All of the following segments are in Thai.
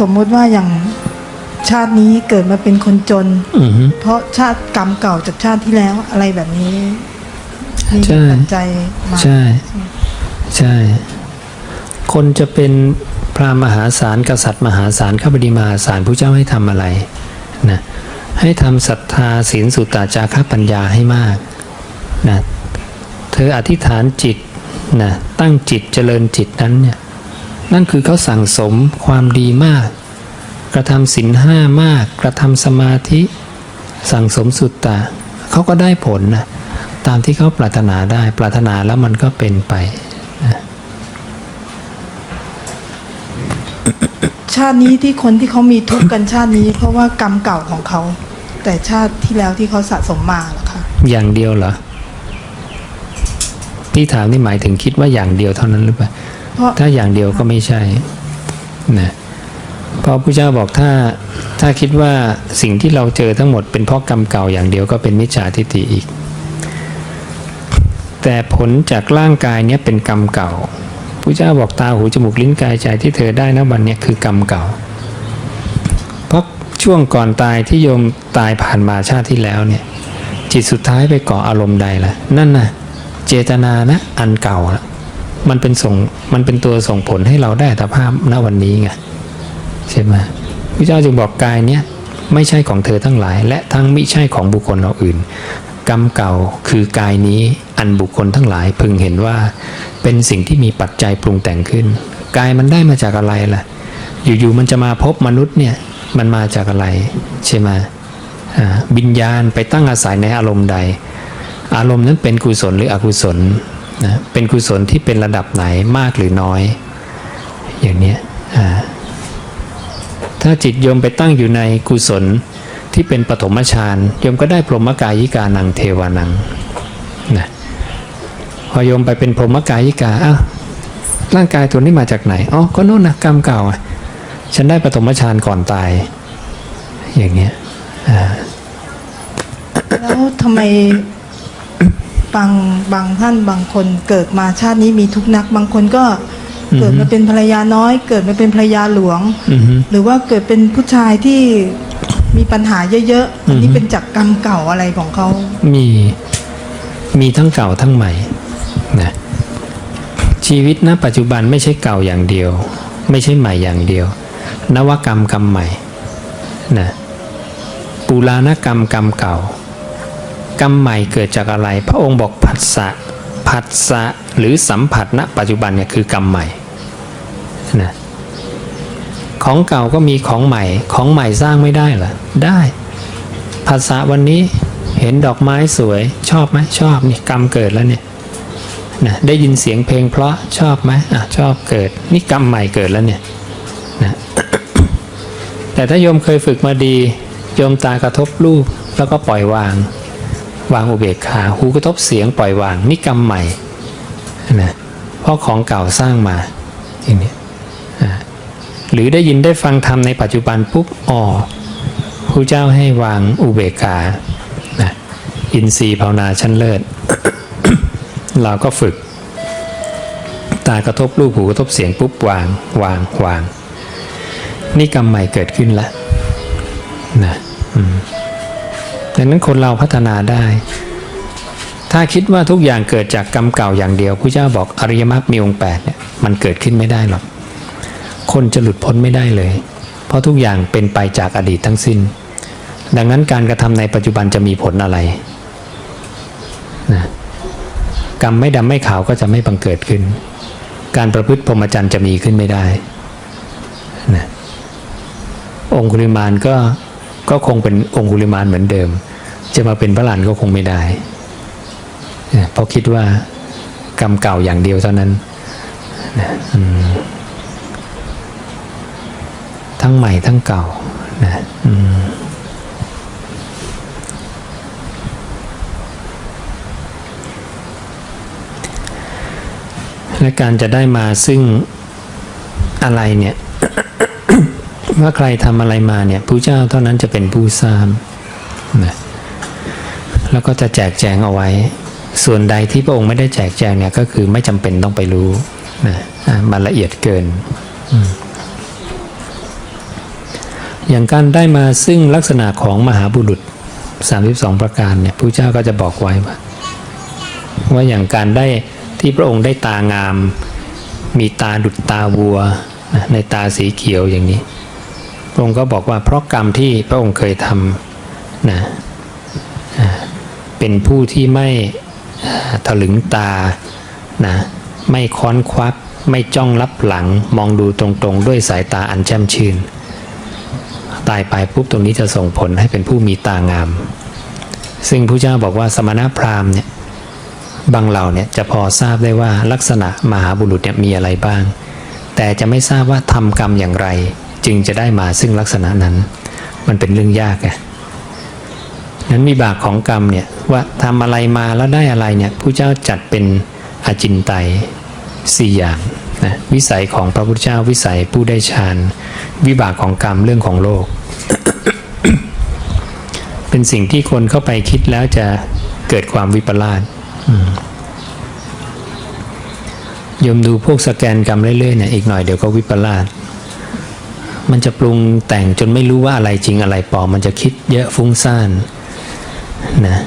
สมมุติว่าอย่างชาตินี้เกิดมาเป็นคนจน อือฮึ เพราะชาติกรรมเก่าจากชาติที่แล้วอะไรแบบนี้มีใช่ ปัจจัยมาใช่ ใช่ คนจะเป็นพระมหาศาลกษัตริย์มหาศาลข้าพดีมหาศาลผู้เจ้าให้ทำอะไรนะให้ทำศรัทธาศีลสุตตาจาระปัญญาให้มากนะเธออธิษฐานจิตนะตั้งจิตเจริญจิตนั้นเนี่ย นั่นคือเขาสั่งสมความดีมาก กระทำศีลห้ามาก กระทำสมาธิ สั่งสมสุตตะเขาก็ได้ผลนะตามที่เขาปรารถนาได้ปรารถนาแล้วมันก็เป็นไปชาตินี้ที่คนที่เขามีทุกข์กันชาตินี้ เพราะว่ากรรมเก่าของเขา แต่ชาติที่แล้วที่เขาสะสมมาเหรอคะอย่างเดียวเหรอที่ถามนี่หมายถึงคิดว่าอย่างเดียวเท่านั้นหรือเปล่า เพราะถ้าอย่างเดียวก็ไม่ใช่นะเพราะพระเจ้าบอกถ้าถ้าคิดว่าสิ่งที่เราเจอทั้งหมดเป็นเพราะกรรมเก่าอย่างเดียวก็เป็นมิจฉาทิฏฐิอีก แต่ผลจากร่างกายเนี้ยเป็นกรรมเก่าพระเจ้าบอกตาหูจมูกลิ้นกายใจที่เธอได้นะวันเนี้ยคือกรรมเก่า เพราะช่วงก่อนตายที่โยมตายผ่านมาชาติที่แล้วเนี่ยจิตสุดท้ายไปเกาะอารมณ์ใดล่ะ นั่นน่ะเจตนานะอันเก่าละ มันเป็นส่งมันเป็นตัวส่งผลให้เราได้อัตภาพณวันนี้ไงใช่ไหมพระเจ้าจึงบอกกายเนี้ยไม่ใช่ของเธอทั้งหลาย และทั้งไมิใช่ของบุคคลเราอื่น กรรมเก่าคือกายนี้อันบุคคลทั้งหลายพึงเห็นว่าเป็นสิ่งที่มีปัจจัยปรุงแต่งขึ้น กายมันได้มาจากอะไรล่ะ อยู่ๆมันจะมาพบมนุษย์เนี่ยมันมาจากอะไรใช่ไหมอ่าวิญญาณไปตั้งอาศัยในอารมณ์ใด อารมณ์นั้นเป็นกุศลหรืออกุศล นะเป็นกุศลที่เป็นระดับไหนมากหรือน้อย อย่างนี้ถ้าจิตโยมไปตั้งอยู่ในกุศลที่เป็นปฐมฌานโยมก็ได้พรหมกายิกานังเทวานังนะพอโยมไปเป็นพรหมกายิกาอ้าวร่างกายตัวนี้มาจากไหนอ๋อก็โน่นนะกรรมเก่าอะฉันได้ปฐมฌานก่อนตาย อย่างเนี้ยแล้วทำไม บางบางท่านบางคนเกิดมาชาตินี้มีทุกข์นัก บางคนก็เกิดมาเป็นภรรยาน้อย เกิดมาเป็นภรรยาหลวงอือฮึหรือว่าเกิดเป็นผู้ชายที่มีปัญหาเยอะๆอันนี้อือฮึเป็นจากกรรมเก่าอะไรของเขา มีมีทั้งเก่าทั้งใหม่นะชีวิตณปัจจุบันไม่ใช่เก่าอย่างเดียว ไม่ใช่ใหม่อย่างเดียว นวกรรมกรรมใหม่นะปุรานกรรมกรรมเก่า กรรมใหม่เกิดจากอะไร พระองค์บอกผัสสะผัสสะหรือสัมผัสณปัจจุบันเนี่ยคือกรรมใหม่นะของเก่าก็มีของใหม่ ของใหม่สร้างไม่ได้เหรอ ได้ ภาษาวันนี้เห็นดอกไม้สวย ชอบไหมชอบนี่กรรมเกิดแล้วเนี่ยนะได้ยินเสียงเพลงเพราะชอบไหมอะชอบเกิด นี่กรรมใหม่เกิดแล้วเนี่ยนะแต่ถ้าโยมเคยฝึกมาดี โยมตากระทบรูปแล้วก็ปล่อยวาง วางอุเบกขาหูกระทบเสียงปล่อยวางนี่กรรมใหม่นะเพราะของเก่าสร้างมาอย่างนี้หรือได้ยินได้ฟังธรรมในปัจจุบันปุ๊บอ๋อครูเจ้าให้วางอุเบกขานะอินทรีย์ภาวนาชั้นเลิศ เราก็ฝึก ตากระทบรูปหูกระทบเสียงปุ๊บวางวางวาง นี่กรรมใหม่เกิดขึ้นแล้วนะอืม ดังนั้นคนเราพัฒนาได้ ถ้าคิดว่าทุกอย่างเกิดจากกรรมเก่าอย่างเดียวพระเจ้าบอกอริยมรรคมีองค์แปดเนี่ยมันเกิดขึ้นไม่ได้หรอก คนจะหลุดพ้นไม่ได้เลย เพราะทุกอย่างเป็นไปจากอดีตทั้งสิ้น ดังนั้นการกระทำในปัจจุบันจะมีผลอะไรนะกรรมไม่ดำไม่ขาวก็จะไม่บังเกิดขึ้น การประพฤติพรหมจรรย์จะมีขึ้นไม่ได้นะองคุลิมานก็ก็คงเป็นองคุลิมานเหมือนเดิม จะมาเป็นพระหลานก็คงไม่ได้ เพราะคิดว่ากรรมเก่าอย่างเดียวเท่านั้น ทั้งใหม่ทั้งเก่านะและการจะได้มาซึ่งอะไรเนี่ยว่าใครทำอะไรมาเนี่ยผู้เจ้าเท่านั้นจะเป็นผู้ทราบนะ แล้วก็จะแจกแจงเอาไว้ ส่วนใดที่พระองค์ไม่ได้แจกแจงเนี่ยก็คือไม่จำเป็นต้องไปรู้นะมันละเอียดเกิน อย่างการได้มาซึ่งลักษณะของมหาบุรุษ 32 ประการเนี่ยพระเจ้าก็จะบอกไว้ว่าว่าอย่างการได้ที่พระองค์ได้ตางาม มีตาดุจตาวัว ในตาสีเขียวอย่างนี้ พระองค์ก็บอกว่าเพราะกรรมที่พระองค์เคยทำนะ เป็นผู้ที่ไม่ถลึงตานะไม่ค้อนควัก ไม่จ้องรับหลัง มองดูตรงๆ ด้วยสายตาอันแช่มชื่น ตายไปปุ๊บตรงนี้จะส่งผลให้เป็นผู้มีตางาม ซึ่งพระเจ้าบอกว่าสมณพราหมณ์เนี่ยบางเหล่าเนี่ยจะพอทราบได้ว่าลักษณะมหาบุรุษเนี่ยมีอะไรบ้าง แต่จะไม่ทราบว่าทำกรรมอย่างไร จึงจะได้มาซึ่งลักษณะนั้น มันเป็นเรื่องยากไง นั้นมีบากของกรรมเนี่ยว่าทำอะไรมาแล้วได้อะไรเนี่ยผู้เจ้าจัดเป็นอจินไตยสี่อย่างนะวิสัยของพระพุทธเจ้าวิสัยผู้ได้ฌานวิบากของกรรมเรื่องของโลก เป็นสิ่งที่คนเข้าไปคิดแล้วจะเกิดความวิปลาสยมดูพวกสแกนกรรมเรื่อยๆเนี่ยอีกหน่อยเดี๋ยวก็วิปลาสมันจะปรุงแต่งจนไม่รู้ว่าอะไรจริงอะไรปลอมมันจะคิดเยอะฟุ้งซ่าน นะ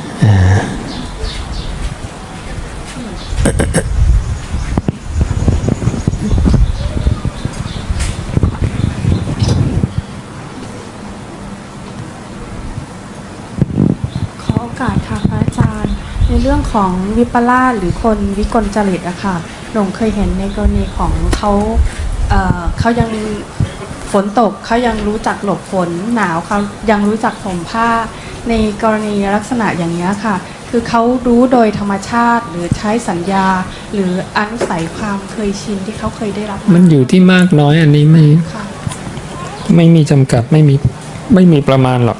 ขอโอกาสค่ะพระอาจารย์ ในเรื่องของวิปลาสหรือคนวิกลจริตอะค่ะหลงเคยเห็นในกรณีของเขาเเขายัง ฝนตกเขายังรู้จักหลบฝนหนาวเขายังรู้จักห่มผ้า ในกรณีลักษณะอย่างนี้ยค่ะ คือเขารู้โดยธรรมชาติหรือใช้สัญญา หรืออนุสัยความเคยชินที่เขาเคยได้รับามันอยู่ที่มากน้อยอันนี้ไม่ค่ะไม่มีจำกัดไม่มีไม่มีประมาณหรอก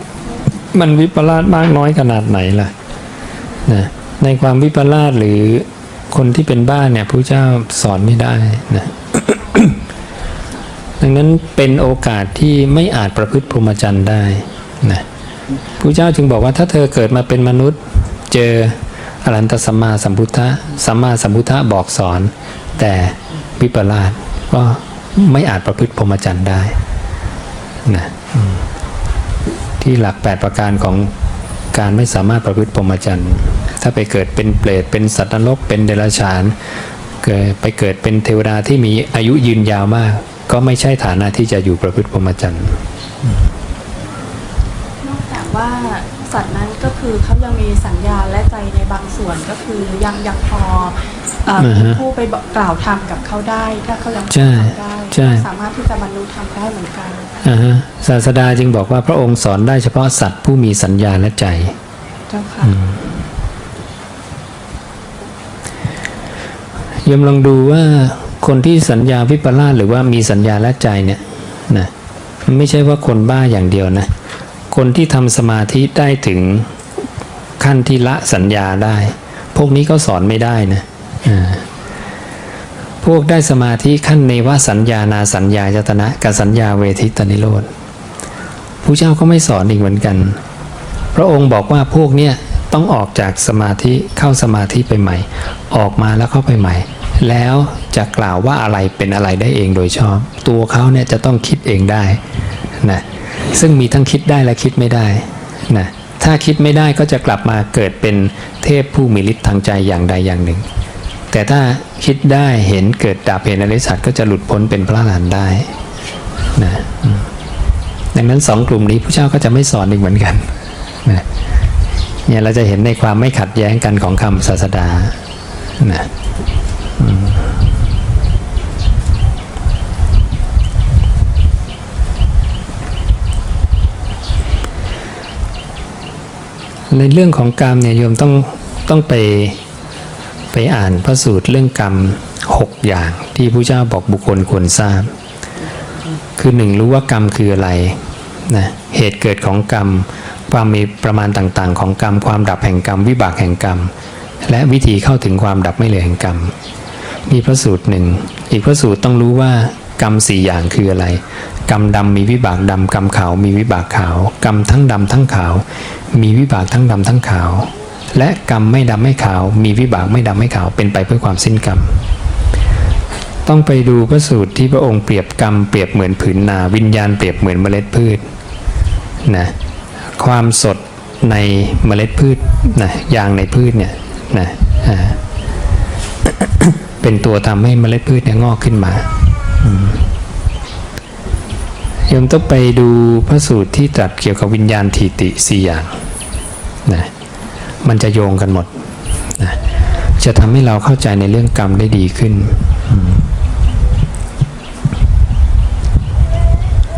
มันวิปลาสมากน้อยขนาดไหนล่ะนะในความวิปลาสหรือคนที่เป็นบ้าเนี่ยพระเจ้าสอนไม่ได้นะ ดังนั้นเป็นโอกาสที่ไม่อาจประพฤติพรหมจรรย์ได้นะพระเจ้าจึงบอกว่าถ้าเธอเกิดมาเป็นมนุษย์ เจออรันตสัมมาสัมพุทธะสัมมาสัมพุทธะบอกสอน แต่วิปลาสก็ไม่อาจประพฤติพรหมจรรย์ได้นะที่หลัก 8 ประการของการไม่สามารถประพฤติพรหมจรรย์ ถ้าไปเกิดเป็นเปรตเป็นสัตว์นรกเป็นเดรัจฉานเกิดไปเกิดเป็นเทวดาที่มีอายุยืนยาวมาก ก็ไม่ใช่ฐานะที่จะอยู่ประพฤติพรหมจรรย์นอกจากว่าสัตว์นั้นก็คือเขายังมีสัญญาและใจในบางส่วนก็คือยังยังพอเอ่ออ่าฮะมีผู้ไปบอกกล่าวธรรมกับเขาได้ถ้าเขายังใช่ทำได้ใช่สามารถที่จะบรรลุธรรมได้เหมือนกันอ่าฮะศาสดาจึงบอกว่าพระองค์สอนได้เฉพาะสัตว์ผู้มีสัญญาและใจเจ้าค่ะโยมลองดูว่า คนที่สัญญาวิปลาสหรือว่ามีสัญญาและใจเนี่ยนะมันไม่ใช่ว่าคนบ้าอย่างเดียวนะ คนที่ทำสมาธิได้ถึงขั้นที่ละสัญญาได้ พวกนี้ก็สอนไม่ได้นะพวกได้สมาธิขั้นเนวสัญญานาสัญญายตนะกับสัญญาเวทิตนิโรธผู้เจ้าก็ไม่สอนอีกเหมือนกัน พระองค์บอกว่าพวกเนี้ยต้องออกจากสมาธิเข้าสมาธิไปใหม่ ออกมาแล้วเข้าไปใหม่ แล้วจะกล่าวว่าอะไรเป็นอะไรได้เองโดยชอบ ตัวเขาเนี่ยจะต้องคิดเองได้นะซึ่งมีทั้งคิดได้และคิดไม่ได้นะถ้าคิดไม่ได้ก็จะกลับมาเกิดเป็นเทพผู้มีฤทธิ์ทางใจอย่างใดอย่างหนึ่ง แต่ถ้าคิดได้เห็นเกิดดับเห็นอริสัจก็จะหลุดพ้นเป็นพระอรหันต์ได้นะดังนั้นสองกลุ่มนี้พระเจ้าก็จะไม่สอนอีกเหมือนกันนะเนี่ยเราจะเห็นในความไม่ขัดแย้งกันของคำศาสดานะ ในเรื่องของกรรมเนี่ยโยมต้องต้องไปไปอ่านพระสูตรเรื่องกรรมหกอย่างที่พระเจ้าบอกบุคคลควรทราบ คือหนึ่งรู้ว่ากรรมคืออะไรนะเหตุเกิดของกรรม ความมีประมาณต่างๆ ของกรรม ความดับแห่งกรรม วิบากแห่งกรรม และวิธีเข้าถึงความดับไม่เหลือแห่งกรรมมีพระสูตรหนึ่งอีกพระสูตรต้องรู้ว่ากรรมสี่อย่างคืออะไร กรรมดำมีวิบากดำกรรมขาวมีวิบากขาว กรรมทั้งดำทั้งขาว มีวิบากทั้งดำทั้งขาว และกรรมไม่ดำไม่ขาว มีวิบากไม่ดำไม่ขาวเป็นไปเพื่อความสิ้นกรรม ต้องไปดูพระสูตรที่พระองค์เปรียบกรรมเปรียบเหมือนผืนนาวิญญาณเปรียบเหมือนเมล็ดพืชนะความสดในเมล็ดพืชนะยางในพืชเนี่ยนะเป็นตัวทำให้เมล็ดพืชเนี่ยงอกขึ้นมา อืม ยมต้องไปดูพระสูตรที่ตรัสเกี่ยวกับวิญญาณทีติสี่อย่างนะมันจะโยงกันหมดนะจะทำให้เราเข้าใจในเรื่องกรรมได้ดีขึ้น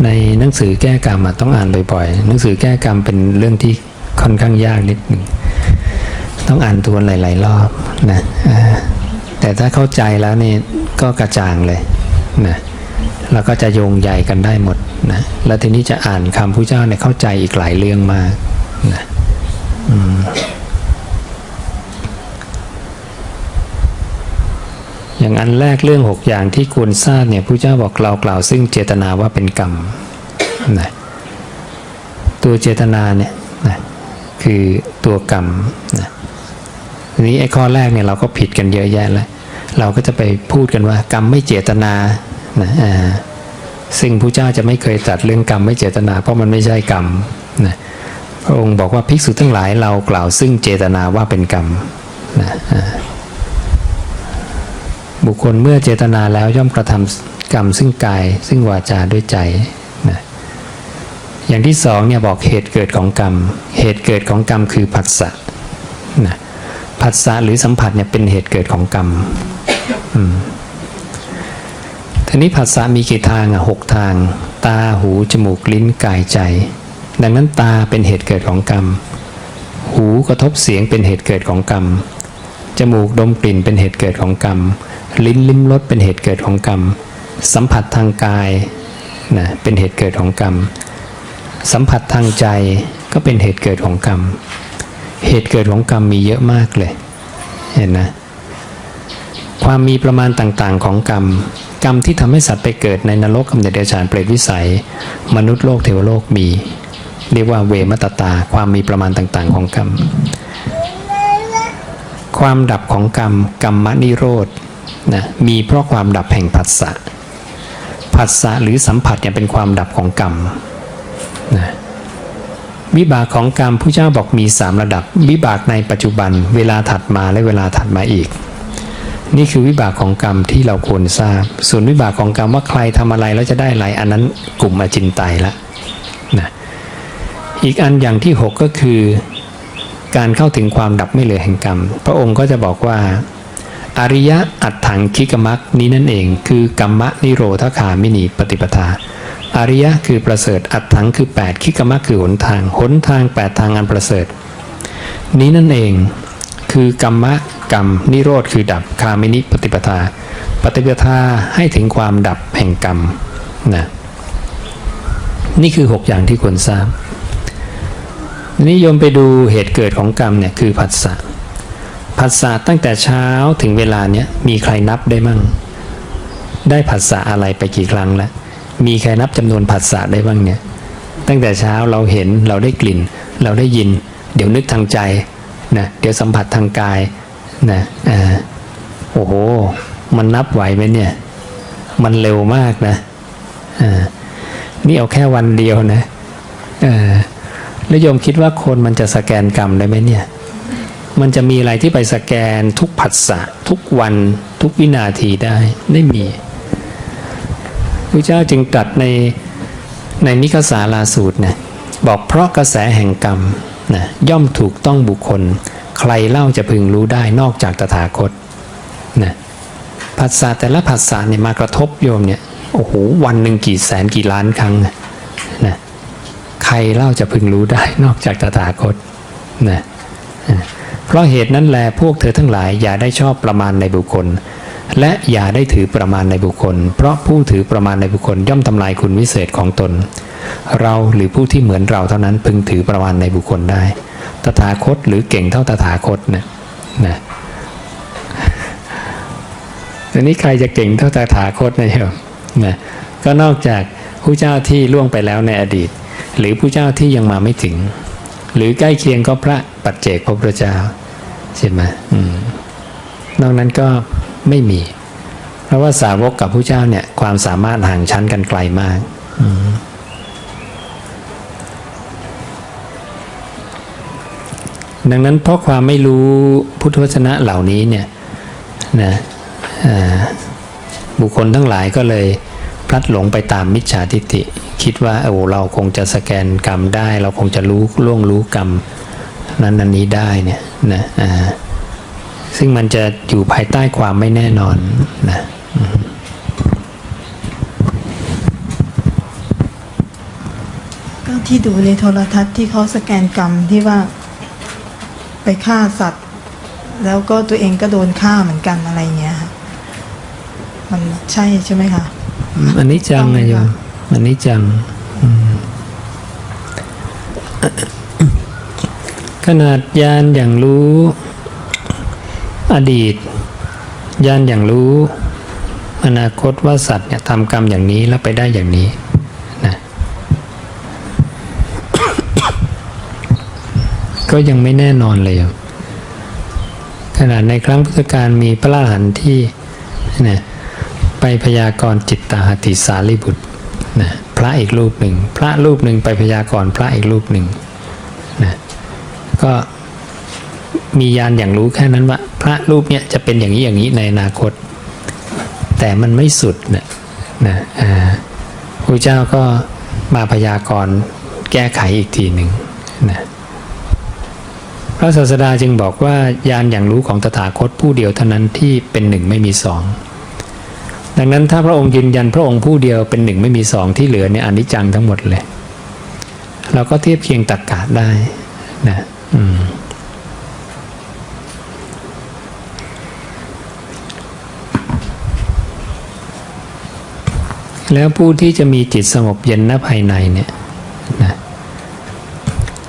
ในหนังสือแก้กรรมต้องอ่านบ่อยๆหนังสือแก้กรรมเป็นเรื่องที่ค่อนข้างยากนิดหนึ่งต้องอ่านตัวหลาย ๆ รอบนะแต่ถ้าเข้าใจแล้วนี่ก็กระจ่างเลยนะ แล้วก็จะโยงใยกันได้หมดนะแล้วทีนี้จะอ่านคำพระเจ้าเนี่ยเข้าใจอีกหลายเรื่องมากนะอืมอย่างอันแรกเรื่องหกอย่างที่ควรทราบเนี่ยพระเจ้าบอกเรากล่าวซึ่งเจตนาว่าเป็นกรรมนะตัวเจตนาเนี่ยนะคือตัวกรรมนะทีนี้ไอ้ข้อแรกเนี่ยเราก็ผิดกันเยอะแยะแล้วเราก็จะไปพูดกันว่ากรรมไม่เจตนา นะซึ่งพระเจ้าจะไม่เคยตัดเรื่องกรรมไม่เจตนา เพราะมันไม่ใช่กรรมนะพระองค์บอกว่าภิกษุทั้งหลายเรากล่าวซึ่งเจตนาว่าเป็นกรรมนะบุคคลเมื่อเจตนาแล้วย่อมกระทำกรรมซึ่งกาย ซึ่งวาจาด้วยใจนะอย่างที่สองเนี่ยบอกเหตุเกิดของกรรม เหตุเกิดของกรรมคือผัสสะนะผัสสะหรือสัมผัสเนี่ยเป็นเหตุเกิดของกรรมอืม ทีนี้ผัสสะมีกี่ทางอะหกทาง ตาหูจมูกลิ้นกายใจ ดังนั้นตาเป็นเหตุเกิดของกรรม หูกระทบเสียงเป็นเหตุเกิดของกรรมจมูกดมกลิ่นเป็นเหตุเกิดของกรรม ลิ้นลิ้มรสเป็นเหตุเกิดของกรรม สัมผัสทางกายนะเป็นเหตุเกิดของกรรม สัมผัสทางใจก็เป็นเหตุเกิดของกรรม เหตุเกิดของกรรมมีเยอะมากเลย เห็นนะ ความมีประมาณต่างๆ ของกรรม กรรมที่ทำให้สัตว์ไปเกิดในนรกกำเนิดเดรัจฉานเปรตวิสัย มนุษย์โลกเทวโลกมี เรียกว่าเวมตตา ความมีประมาณต่างๆ ของกรรม ความดับของกรรมกรรมนิโรธนะมีเพราะความดับแห่งผัสสะผัสสะหรือสัมผัสเนี่ยเป็นความดับของกรรมนะวิบากของกรรมผู้เจ้าบอกมีสามระดับ วิบากในปัจจุบัน เวลาถัดมาและเวลาถัดมาอีก นี่คือวิบากของกรรมที่เราควรทราบ ส่วนวิบากของกรรมว่าใครทำอะไรแล้วจะได้อะไรอันนั้นกลุ่มอจินไตยละนะอีกอันอย่างที่หกก็คือ การเข้าถึงความดับไม่เหลือแห่งกรรม พระองค์ก็จะบอกว่า อริยะอัตถังคิกมักนี้นั่นเอง คือกรรมะนิโรธคามินีปฏิปทา อริยะคือประเสริฐอัตถังคือ 8 คิกมะคือหนทางหนทาง 8 ทางอันประเสริฐ นี้นั่นเอง คือกรรมะกรรม นิโรธคือดับคามินิปฏิปทา ปฏิปทาให้ถึงความดับแห่งกรรมนะนี่คือ 6 อย่างที่ควรทราบนิยมไปดูเหตุเกิดของกรรมเนี่ยคือผัสสะผัสสะตั้งแต่เช้าถึงเวลาเนี้ยมีใครนับได้มั่ง ได้ผัสสะอะไรไปกี่ครั้งแล้วมีใครนับจำนวนผัสสะได้บ้างเนี่ยตั้งแต่เช้าเราเห็นเราได้กลิ่น เราได้ยิน เดี๋ยวนึกทางใจ นะเดี๋ยวสัมผัสทางกายนะอ่าโอ้โห มันนับไหวไหมเนี่ย มันเร็วมากนะอ่านี่เอาแค่วันเดียวนะแล้วโยมคิดว่าคนมันจะสแกนกรรมได้ไหมเนี่ย มันจะมีอะไรที่ไปสแกนทุกผัสสะทุกวันทุกวินาทีได้ไม่มีพระเจ้าจึงตรัสในในนิคสาลาสูตรนะบอกเพราะกระแสแห่งกรรม นะย่อมถูกต้องบุคคล ใครเล่าจะพึงรู้ได้นอกจากตถาคตนะผัสสะแต่ละผัสสะเนี่ยมากระทบโยมเนี่ยโอ้โหวันหนึ่งกี่แสนกี่ล้านครั้งนะใครเล่าจะพึงรู้ได้นอกจากตถาคตนะเพราะเหตุนั้นแลพวกเธอทั้งหลายอย่าได้ชอบประมาณในบุคคล และอย่าได้ถือประมาณในบุคคล เพราะผู้ถือประมาณในบุคคลย่อมทำลายคุณวิเศษของตน เราหรือผู้ที่เหมือนเราเท่านั้นพึงถือประมาณในบุคคลได้ ตถาคตหรือเก่งเท่าตถาคตเนะนะทีนี้ใครจะเก่งเท่าตถาคตนะโยมนะก็นอกจากผู้เจ้าที่ล่วงไปแล้วในอดีต หรือผู้เจ้าที่ยังมาไม่ถึง หรือใกล้เคียงก็พระปัจเจกพระพุทธเจ้าใช่ไหมอืมนอกนั้นก็ไม่มี เพราะว่าสาวกกับผู้เจ้าเนี่ยความสามารถห่างชั้นกันไกลมาก อืม ดังนั้นเพราะความไม่รู้พุทธวจนะเหล่านี้เนี่ยนะบุคคลทั้งหลายก็เลยพลัดหลงไปตามมิจฉาทิฏฐิคิดว่าโอ้เราคงจะสแกนกรรมได้ เราคงจะรู้ล่วงรู้กรรมนั้นอันนี้ได้เนี่ยนะซึ่งมันจะอยู่ภายใต้ความไม่แน่นอนนะก็ที่ดูในโทรทัศน์ที่เขาสแกนกรรมที่ว่า ไปฆ่าสัตว์ แล้วก็ตัวเองก็โดนฆ่าเหมือนกันอะไรเงี้ยค่ะมันใช่ใช่ไหมคะอันนี้จังนะโยมอันนี้จังอืมขนาดยานอย่างรู้ อดีต ยานอย่างรู้ อนาคตว่าสัตว์เนี่ยทำกรรมอย่างนี้แล้วไปได้อย่างนี้นะ ก็ยังไม่แน่นอนเลยขนาดในครั้งพุทธกาลมีพระอรหันที่นะไปพยากรณ์จิตตาหติสารีบุตรนะพระอีกรูปหนึ่ง พระรูปหนึ่งไปพยากรณ์พระอีกรูปหนึ่งนะก็มียานอย่างรู้แค่นั้นว่า พระรูปเนี้ยจะเป็นอย่างนี้อย่างนี้ในอนาคต แต่มันไม่สุดนะนะอ่าพระเจ้าก็มาพยากรณ์แก้ไขอีกทีหนึ่งนะ พระศาสดาจึงบอกว่ายานอย่างรู้ของตถาคตผู้เดียวเท่านั้นที่เป็นหนึ่งไม่มีสองดังนั้นถ้าพระองค์ยืนยันพระองค์ผู้เดียวเป็นหนึ่งไม่มีสองที่เหลือเนี่ยอนิจจังทั้งหมดเลย เราก็เทียบเคียงตักกะได้นะอืมแล้วผู้ที่จะมีจิตสงบเย็นณภายในเนี่ย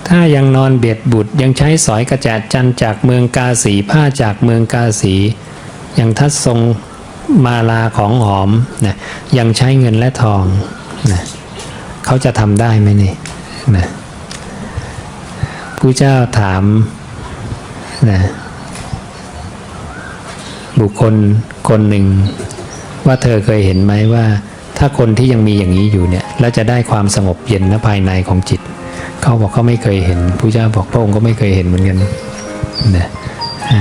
ถ้ายังนอนเบียดบุตรยังใช้สอยกระแจดจันจากเมืองกาสีผ้าจากเมืองกาสียังทัดทรงมาลาของหอมนะยังใช้เงินและทองนะเขาจะทำได้ไหมนี่นะผู้เจ้าถามนะบุคคลคนหนึ่ง ว่าเธอเคยเห็นไหมว่า ถ้าคนที่ยังมีอย่างนี้อยู่เนี่ยแล้วจะได้ความสงบเย็นณภายในของจิต เขาบอกเขาไม่เคยเห็นผู้เจ้าบอกพระองค์ก็ไม่เคยเห็นเหมือนกันนะอ่า